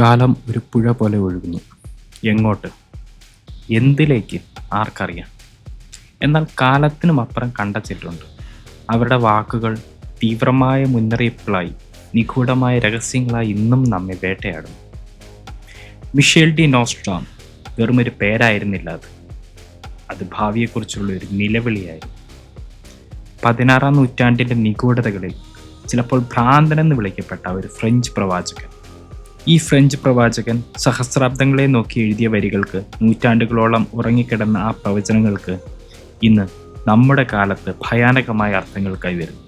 കാലം ഒരു പുഴ പോലെ ഒഴുകുന്നു. എങ്ങോട്ട്? എന്തിലേക്ക്? ആർക്കറിയാം. എന്നാൽ കാലത്തിനും അപ്പുറം കണ്ടെത്തിയിട്ടുണ്ട് അവരുടെ വാക്കുകൾ തീവ്രമായ മുന്നറിയിപ്പുകളായി നിഗൂഢമായ രഹസ്യങ്ങളായി ഇന്നും നമ്മെ വേട്ടയാടുന്നു. മിഷേൽ ഡി നോസ്ട്രാം വെറുമൊരു പേരായിരുന്നില്ല അത്. അത് ഭാവിയെക്കുറിച്ചുള്ള ഒരു നിലവിളിയായിരുന്നു. പതിനാറാം നൂറ്റാണ്ടിന്റെ നിഗൂഢതകളിൽ ചിലപ്പോൾ ഭ്രാന്തനെന്ന് വിളിക്കപ്പെട്ട ഒരു ഫ്രഞ്ച് പ്രവാചകൻ ഈ ഫ്രഞ്ച് പ്രവാചകൻ സഹസ്രാബ്ദങ്ങളെ നോക്കി എഴുതിയ വരികൾക്ക് നൂറ്റാണ്ടുകളോളം ഉറങ്ങിക്കിടന്ന ആ പ്രവചനങ്ങൾക്ക് ഇന്ന് നമ്മുടെ കാലത്ത് ഭയാനകമായ അർത്ഥങ്ങൾ കൈവരുന്നു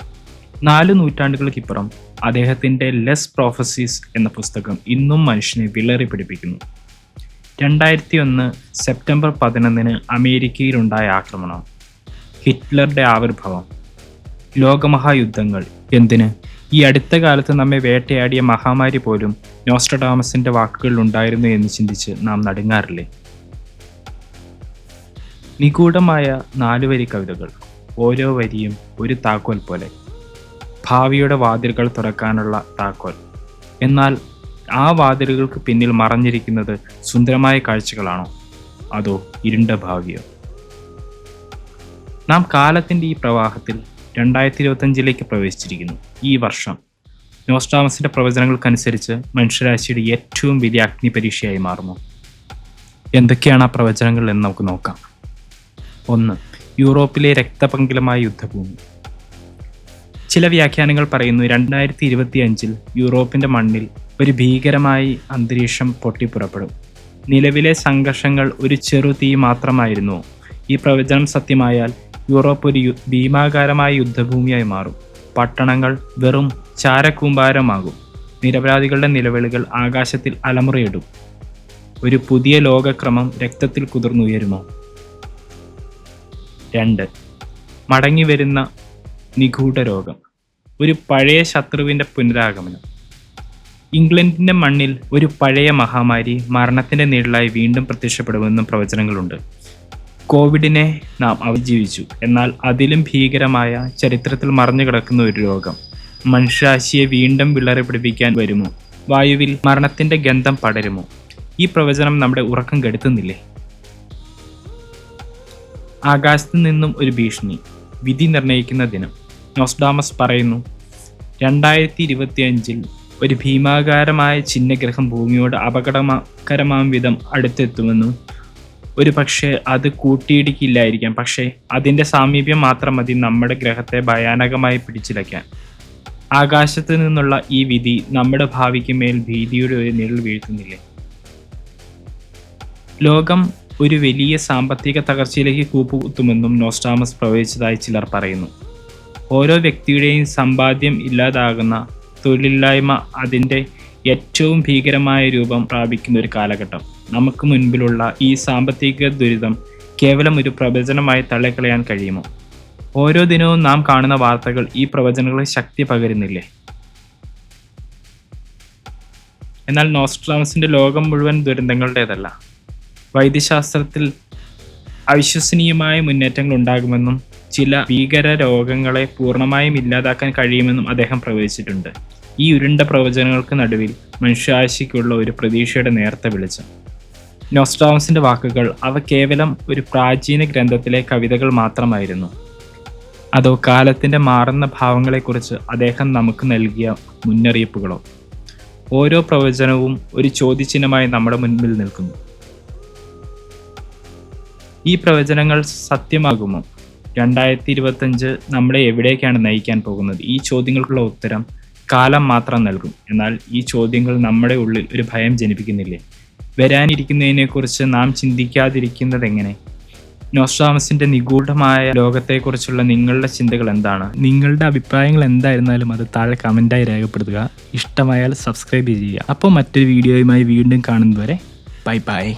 നാല് നൂറ്റാണ്ടുകൾക്കിപ്പുറം അദ്ദേഹത്തിന്റെ ലെസ് പ്രോഫസീസ് എന്ന പുസ്തകം ഇന്നും മനുഷ്യനെ വിളറി പിടിപ്പിക്കുന്നു. രണ്ടായിരത്തി ഒന്ന് സെപ്റ്റംബർ പതിനൊന്നിന് അമേരിക്കയിലുണ്ടായ ആക്രമണം ഹിറ്റ്ലറുടെ ആവിർഭാവം ലോകമഹായുദ്ധങ്ങൾ എന്തിന് ഈ അടുത്ത കാലത്ത് നമ്മെ വേട്ടയാടിയ മഹാമാരി പോലും നോസ്ട്രഡാമസിന്റെ വാക്കുകളിൽ ഉണ്ടായിരുന്നു എന്ന് ചിന്തിച്ച് നാം നടുങ്ങാറില്ലേ? നിഗൂഢമായ നാലുവരി കവിതകൾ ഓരോ വരിയും ഒരു താക്കോൽ പോലെ. ഭാവിയുടെ വാതിലുകൾ തുറക്കാനുള്ള താക്കോൽ. എന്നാൽ ആ വാതിലുകൾക്ക് പിന്നിൽ മറഞ്ഞിരിക്കുന്നത് സുന്ദരമായ കാഴ്ചകളാണോ? അതോ ഇരുണ്ട ഭാവിയോ? നാം കാലത്തിന്റെ ഈ പ്രവാഹത്തിൽ രണ്ടായിരത്തി ഇരുപത്തഞ്ചിലേക്ക് പ്രവേശിച്ചിരിക്കുന്നു. ഈ വർഷം നോസ്റ്റാമസിന്റെ പ്രവചനങ്ങൾക്കനുസരിച്ച് മനുഷ്യരാശിയുടെ ഏറ്റവും വലിയ അഗ്നി പരീക്ഷയായി മാറുന്നു. എന്തൊക്കെയാണ് ആ പ്രവചനങ്ങൾ എന്ന് നമുക്ക് നോക്കാം. ഒന്ന് യൂറോപ്പിലെ രക്തപങ്കിലമായ യുദ്ധഭൂമി. ചില വ്യാഖ്യാനങ്ങൾ പറയുന്നു രണ്ടായിരത്തി ഇരുപത്തി അഞ്ചിൽ യൂറോപ്പിന്റെ മണ്ണിൽ ഒരു ഭീകരമായി അന്തരീക്ഷം പൊട്ടിപ്പുറപ്പെടും. നിലവിലെ സംഘർഷങ്ങൾ ഒരു ചെറു തീ മാത്രമായിരുന്നു. ഈ പ്രവചനം സത്യമായാൽ യൂറോപ്പ് ഒരു ഭീമാകാരമായ യുദ്ധഭൂമിയായി മാറും. പട്ടണങ്ങൾ വെറും ചാരക്കൂമ്പാരമാകും നിരപരാധികളുടെ നിലവിളികൾ ആകാശത്തിൽ അലമുറയിടും. ഒരു പുതിയ ലോകക്രമം രക്തത്തിൽ കുതിർന്നുയരുമോ? രണ്ട്. മടങ്ങി വരുന്ന നിഗൂഢ രോഗം ഒരു പഴയ ശത്രുവിന്റെ പുനരാഗമനം. ഇംഗ്ലണ്ടിന്റെ മണ്ണിൽ ഒരു പഴയ മഹാമാരി മരണത്തിന്റെ നിഴലായി വീണ്ടും പ്രത്യക്ഷപ്പെടുമെന്നും പ്രവചനങ്ങളുണ്ട്. കോവിഡിനെ നാം അതിജീവിച്ചു. എന്നാൽ അതിലും ഭീകരമായ ചരിത്രത്തിൽ മറഞ്ഞു കിടക്കുന്ന ഒരു രോഗം. മനുഷ്യരാശിയെ വീണ്ടും വിളറി പിടിപ്പിക്കാൻ വരുമോ? വായുവിൽ മരണത്തിന്റെ ഗന്ധം പടരുമോ? ഈ പ്രവചനം നമ്മുടെ ഉറക്കം കെടുത്തുന്നില്ലേ? ആകാശത്തു നിന്നും ഒരു ഭീഷണി. വിധി നിർണയിക്കുന്ന ദിനം. നോസ്ഡാമസ് പറയുന്നു രണ്ടായിരത്തി ഇരുപത്തി അഞ്ചിൽ ഒരു ഭീമാകാരമായ ചിഹ്നഗ്രഹം ഭൂമിയോട് അപകടകരമാം വിധം അടുത്തെത്തുമെന്നും ഒരു പക്ഷേ അത് കൂട്ടിയിടിക്കില്ലായിരിക്കാം. പക്ഷേ അതിന്റെ സാമീപ്യം മാത്രം മതി നമ്മുടെ ഗ്രഹത്തെ ഭയാനകമായി പിടിച്ചിലയ്ക്കാൻ. ആകാശത്ത് നിന്നുള്ള ഈ വിധി നമ്മുടെ ഭാവിക്ക് മേൽ ഭീതിയുടെ ഒരു നിഴൽ വീഴ്ത്തുന്നില്ലേ? ലോകം ഒരു വലിയ സാമ്പത്തിക തകർച്ചയിലേക്ക് കൂപ്പുകുത്തുമെന്നും നോസ്റ്റാമസ് പ്രവചിച്ചതായി ചിലർ പറയുന്നു. ഓരോ വ്യക്തിയുടെയും സമ്പാദ്യം ഇല്ലാതാകുന്ന തൊഴിലില്ലായ്മ അതിന്റെ ഏറ്റവും ഭീകരമായ രൂപം പ്രാപിക്കുന്ന ഒരു കാലഘട്ടം. നമുക്ക് മുൻപിലുള്ള ഈ സാമ്പത്തിക ദുരിതം കേവലം ഒരു പ്രവചനമായി തള്ളിക്കളയാൻ കഴിയുമോ? ഓരോ ദിനവും നാം കാണുന്ന വാർത്തകൾ ഈ പ്രവചനങ്ങളെ ശക്തി പകരുന്നില്ലേ? എന്നാൽ നോസ്ട്രാമസിന്റെ ലോകം മുഴുവൻ ദുരന്തങ്ങളുടേതല്ല. വൈദ്യശാസ്ത്രത്തിൽ അവിശ്വസനീയമായ മുന്നേറ്റങ്ങൾ ഉണ്ടാകുമെന്നും ചില ഭീകര രോഗങ്ങളെ പൂർണമായും ഇല്ലാതാക്കാൻ കഴിയുമെന്നും അദ്ദേഹം പ്രവചിച്ചിട്ടുണ്ട്. ഈ ഉരുണ്ട പ്രവചനങ്ങൾക്ക് നടുവിൽ മനുഷ്യാശിക്കുള്ള ഒരു പ്രതീക്ഷയുടെ നേർത്ത വെളിച്ചം. നോസ്ട്രാമസിന്റെ വാക്കുകൾ അവ കേവലം ഒരു പ്രാചീന ഗ്രന്ഥത്തിലെ കവിതകൾ മാത്രമായിരുന്നു. അതോ കാലത്തിന്റെ മാറുന്ന ഭാവങ്ങളെക്കുറിച്ച് അദ്ദേഹം നമുക്ക് നൽകിയ മുന്നറിയിപ്പുകളോ? ഓരോ പ്രവചനവും ഒരു ചോദ്യചിഹ്നമായി നമ്മുടെ മുൻപിൽ നിൽക്കുന്നു. ഈ പ്രവചനങ്ങൾ സത്യമാകുമോ? രണ്ടായിരത്തി ഇരുപത്തഞ്ച് നമ്മളെ എവിടേക്കാണ് നയിക്കാൻ പോകുന്നത്? ഈ ചോദ്യങ്ങൾക്കുള്ള ഉത്തരം കാലം മാത്രം നൽകും. എന്നാൽ ഈ ചോദ്യങ്ങൾ നമ്മുടെ ഉള്ളിൽ ഒരു ഭയം ജനിപ്പിക്കുന്നില്ലേ? വരാനിരിക്കുന്നതിനെക്കുറിച്ച് നാം ചിന്തിക്കാതിരിക്കുന്നത് എങ്ങനെ? നോസ്ട്രാമസിന്റെ നിഗൂഢമായ ലോകത്തെക്കുറിച്ചുള്ള നിങ്ങളുടെ ചിന്തകൾ എന്താണ്? നിങ്ങളുടെ അഭിപ്രായങ്ങൾ എന്തായിരുന്നാലും അത് താഴെ കമന്റായി രേഖപ്പെടുത്തുക. ഇഷ്ടമായാൽ സബ്സ്ക്രൈബ് ചെയ്യുക. അപ്പോൾ മറ്റൊരു വീഡിയോയുമായി വീണ്ടും കാണുന്നതുവരെ ബൈ ബൈ.